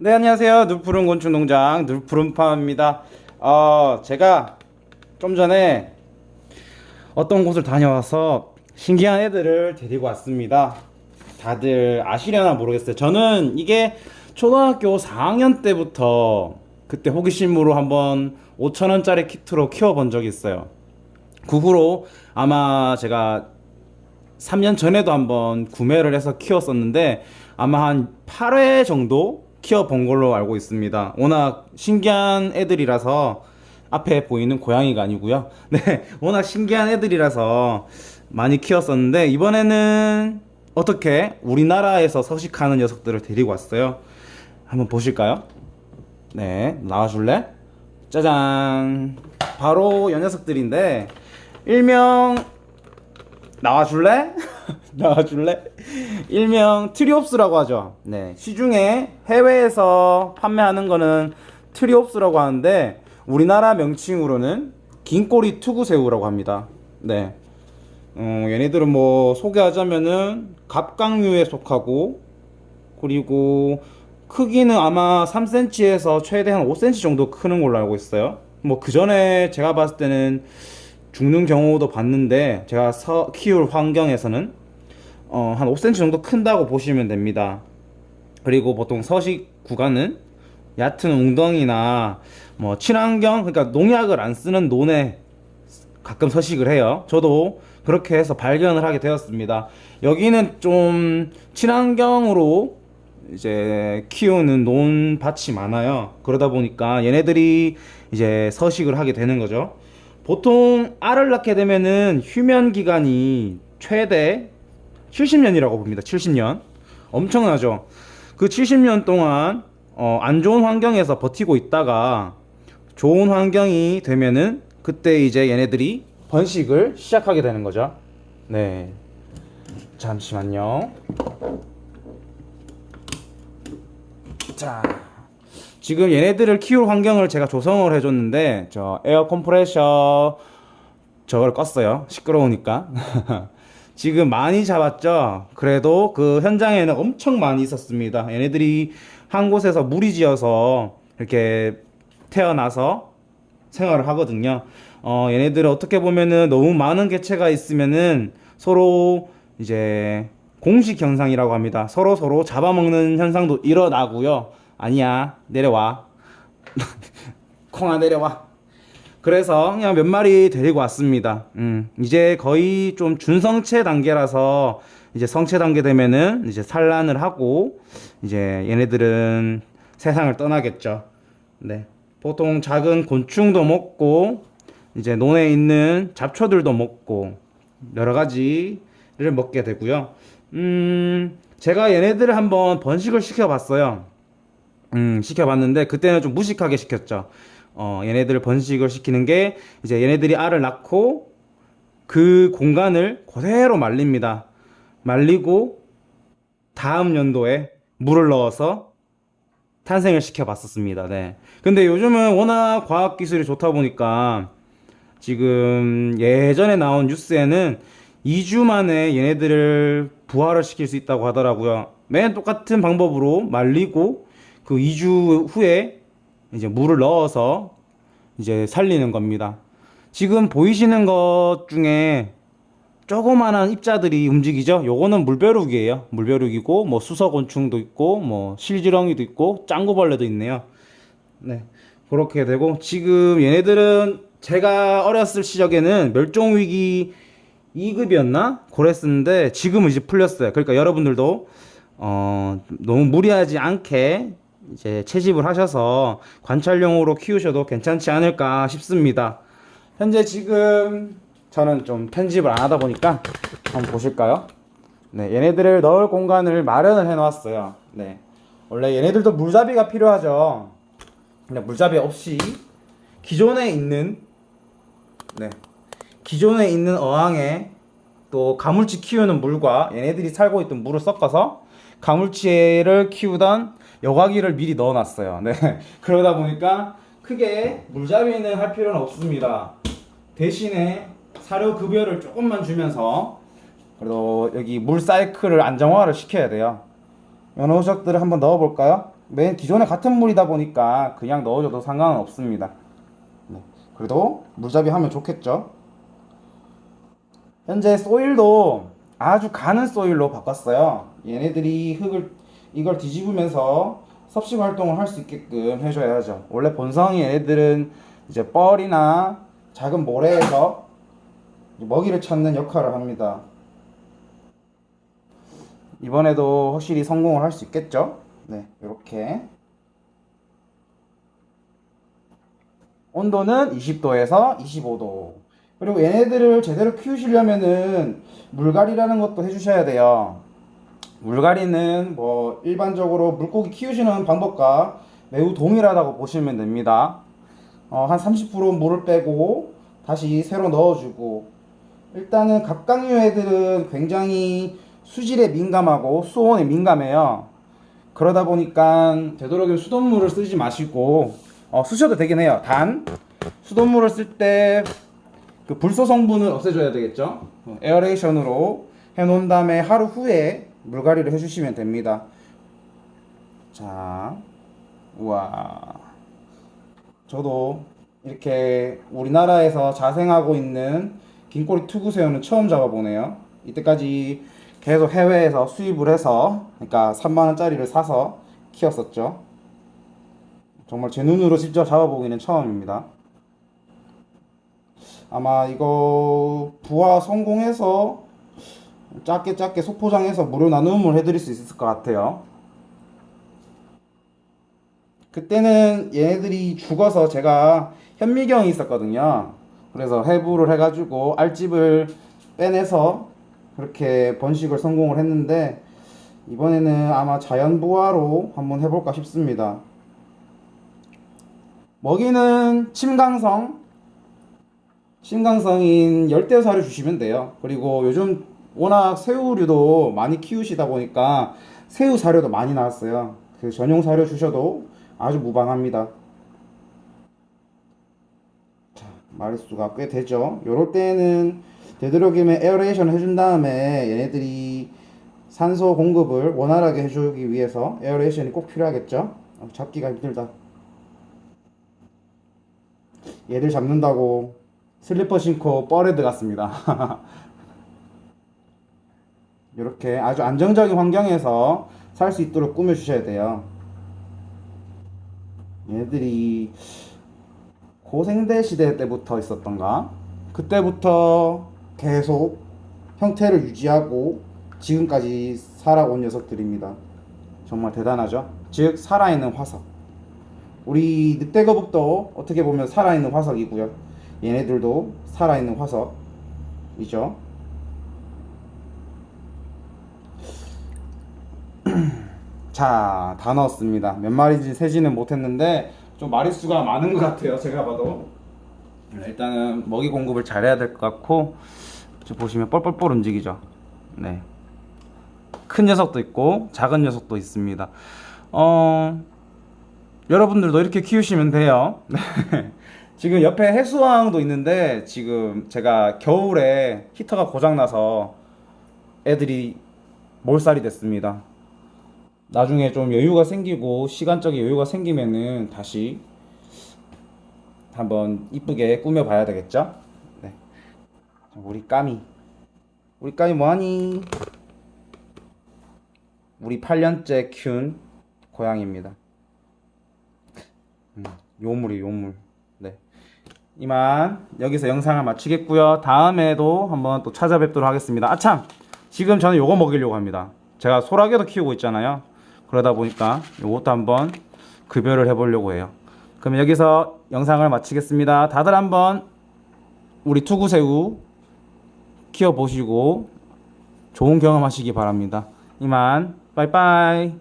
네 안녕하세요. 누푸른 곤충 농장 누푸른팜입니다. 어 제가 좀 전에 어떤 곳을 다녀와서 신기한 애들을 데리고 왔습니다. 다들 아시려나 모르겠어요. 저는 이게 초등학교 4학년 때부터 그때 호기심으로 한번 5천원짜리 키트로 키워본 적이 있어요. 그 후로 아마 제가 3년 전에도 한번 구매를 해서 키웠었는데 아마 한 8회 정도 키워본 걸로 알고 있습니다. 워낙 신기한 애들이라서 앞에 보이는 고양이가 아니고요. 네, 워낙 신기한 애들이라서 많이 키웠었는데 이번에는 어떻게 우리나라에서 서식하는 녀석들을 데리고 왔어요. 한번 보실까요? 네, 나와줄래? 짜잔. 바로 이 녀석들인데 일명 나와줄래? 나와줄래? 일명 트리옵스라고 하죠. 네. 시중에 해외에서 판매하는 거는 트리옵스라고 하는데 우리나라 명칭으로는 긴꼬리 투구새우라고 합니다. 네. 어, 얘네들은 뭐 소개하자면은 갑각류에 속하고 그리고 크기는 아마 3cm에서 최대 한 5cm 정도 크는 걸로 알고 있어요. 뭐 그 전에 제가 봤을 때는 죽는 경우도 봤는데 제가 서, 키울 환경에서는 어, 한 5cm 정도 큰다고 보시면 됩니다. 그리고 보통 서식 구간은 얕은 웅덩이나 뭐 친환경 그러니까 농약을 안 쓰는 논에 가끔 서식을 해요. 저도 그렇게 해서 발견을 하게 되었습니다. 여기는 좀 친환경으로 이제 키우는 논밭이 많아요. 그러다 보니까 얘네들이 이제 서식을 하게 되는 거죠. 보통 알을 낳게 되면은 휴면 기간이 최대 70년이라고 봅니다. 70년. 엄청나죠? 그 70년 동안 어, 안 좋은 환경에서 버티고 있다가 좋은 환경이 되면은 그때 이제 얘네들이 번식을 시작하게 되는 거죠. 네. 잠시만요. 자. 지금 얘네들을 키울 환경을 제가 조성을 해줬는데 저 에어 컴프레셔 저걸 껐어요 시끄러우니까 지금 많이 잡았죠? 그래도 그 현장에는 엄청 많이 있었습니다. 얘네들이 한 곳에서 무리지어서 이렇게 태어나서 생활을 하거든요. 어 얘네들은 어떻게 보면은 너무 많은 개체가 있으면은 서로 이제 공식 현상이라고 합니다. 서로 서로 잡아먹는 현상도 일어나고요. 아니야 내려와. 콩아 내려와 그래서 그냥 몇 마리 데리고 왔습니다. 음, 이제 거의 좀 준성체 단계라서 이제 성체 단계 되면은 이제 산란을 하고 이제 얘네들은 세상을 떠나겠죠. 네 보통 작은 곤충도 먹고 이제 논에 있는 잡초들도 먹고 여러 가지를 먹게 되고요. 음 제가 얘네들을 한번 번식을 시켜봤어요. 음, 시켜봤는데 그때는 좀 무식하게 시켰죠. 어, 얘네들을 번식을 시키는 게 이제 얘네들이 알을 낳고 그 공간을 그대로 말립니다. 말리고 다음 연도에 물을 넣어서 탄생을 시켜봤었습니다. 네. 근데 요즘은 워낙 과학 기술이 좋다 보니까 지금 예전에 나온 뉴스에는 2주 만에 얘네들을 부활을 시킬 수 있다고 하더라고요. 맨 똑같은 방법으로 말리고 그 2주 후에 이제 물을 넣어서 이제 살리는 겁니다. 지금 보이시는 것 중에 조그만한 입자들이 움직이죠. 요거는 물벼룩이에요. 물벼룩이고 뭐 수서곤충도 있고 뭐 실지렁이도 있고 짱구벌레도 있네요. 네. 그렇게 되고 지금 얘네들은 제가 어렸을 시절에는 멸종위기 2급이었나? 그랬었는데 지금은 이제 풀렸어요. 그러니까 여러분들도 어, 너무 무리하지 않게 이제 채집을 하셔서 관찰용으로 키우셔도 괜찮지 않을까 싶습니다. 현재 지금 저는 좀 편집을 안 하다 보니까 한번 보실까요? 네, 얘네들을 넣을 공간을 마련을 해 놓았어요. 네. 원래 얘네들도 물잡이가 필요하죠. 근데 물잡이 없이 기존에 있는 네. 기존에 있는 어항에 또 가물치 키우는 물과 얘네들이 살고 있던 물을 섞어서 가물치를 키우던 여과기를 미리 넣어놨어요. 네. 그러다 보니까 크게 물잡이는 할 필요는 없습니다. 대신에 사료 급여를 조금만 주면서 그래도 여기 물 사이클을 안정화를 시켜야 돼요. 연어석들을 한번 넣어볼까요? 맨 기존에 같은 물이다 보니까 그냥 넣어줘도 상관은 없습니다. 네. 그래도 물잡이 하면 좋겠죠. 현재 소일도 아주 가는 소일로 바꿨어요. 얘네들이 흙을 이걸 뒤집으면서 섭식 활동을 할 수 있게끔 해줘야죠. 원래 본성이 얘네들은 이제 뻘이나 작은 모래에서 먹이를 찾는 역할을 합니다. 이번에도 확실히 성공을 할 수 있겠죠? 네, 이렇게 온도는 20도에서 25도. 그리고 얘네들을 제대로 키우시려면은 물갈이라는 것도 해주셔야 돼요. 물갈이는 뭐 일반적으로 물고기 키우시는 방법과 매우 동일하다고 보시면 됩니다. 어, 한 30% 물을 빼고 다시 새로 넣어주고 일단은 갑각류 애들은 굉장히 수질에 민감하고 수온에 민감해요. 그러다 보니까 되도록이면 수돗물을 쓰지 마시고 어, 쓰셔도 되긴 해요. 단 수돗물을 쓸 때 그 불소 성분을 없애줘야 되겠죠. 어, 에어레이션으로 해놓은 다음에 하루 후에 물갈이를 해주시면 됩니다. 자, 우와. 저도 이렇게 우리나라에서 자생하고 있는 긴꼬리 투구새우는 처음 잡아보네요. 이때까지 계속 해외에서 수입을 해서, 그러니까 3만원짜리를 사서 키웠었죠. 정말 제 눈으로 직접 잡아보기는 처음입니다. 아마 이거 부화 성공해서 작게 작게 소포장해서 무료 나눔을 해드릴 수 있을 것 같아요. 그때는 얘네들이 죽어서 제가 현미경이 있었거든요. 그래서 해부를 해가지고 알집을 빼내서 그렇게 번식을 성공을 했는데 이번에는 아마 자연 부화로 한번 해볼까 싶습니다. 먹이는 침강성, 침강성인 열대 사료 주시면 돼요. 그리고 요즘 워낙 새우류도 많이 키우시다 보니까 새우 사료도 많이 나왔어요. 그 전용 사료 주셔도 아주 무방합니다. 자, 마리수가 꽤 되죠. 요럴 때는 되도록이면 에어레이션 해준 다음에 얘네들이 산소 공급을 원활하게 해주기 위해서 에어레이션이 꼭 필요하겠죠. 어, 잡기가 힘들다. 얘들 잡는다고 슬리퍼 신고 뻘에 들어갔습니다. 이렇게 아주 안정적인 환경에서 살 수 있도록 꾸며주셔야 돼요. 얘들이 고생대 시대 때부터 있었던가? 그때부터 계속 형태를 유지하고 지금까지 살아온 녀석들입니다. 정말 대단하죠? 즉, 살아있는 화석. 우리 늑대거북도 어떻게 보면 살아있는 화석이고요. 얘네들도 살아있는 화석이죠. 자, 다 넣었습니다. 몇 마리인지 세지는 못했는데 좀 마리수가 많은 것 같아요. 제가 봐도. 일단은 먹이 공급을 잘해야 될 것 같고 보시면 뻘뻘뻘 움직이죠. 네. 큰 녀석도 있고 작은 녀석도 있습니다. 어, 여러분들도 이렇게 키우시면 돼요. 네. 지금 옆에 해수왕도 있는데 지금 제가 겨울에 히터가 고장나서 애들이 몰살이 됐습니다. 나중에 좀 여유가 생기고 시간적인 여유가 생기면은 다시 한번 이쁘게 꾸며봐야 되겠죠? 네. 우리 까미. 우리 까미 뭐하니? 우리 8년째 키운 고양이입니다. 음, 요물이 요물. 네. 이만 여기서 영상을 마치겠고요. 다음에도 한번 또 찾아뵙도록 하겠습니다. 아참! 지금 저는 요거 먹이려고 합니다. 제가 소라게도 키우고 있잖아요. 그러다 보니까 요것도 한번 급여를 해보려고 해요. 그럼 여기서 영상을 마치겠습니다. 다들 한번 우리 투구새우 키워보시고 좋은 경험 하시기 바랍니다. 이만 빠이빠이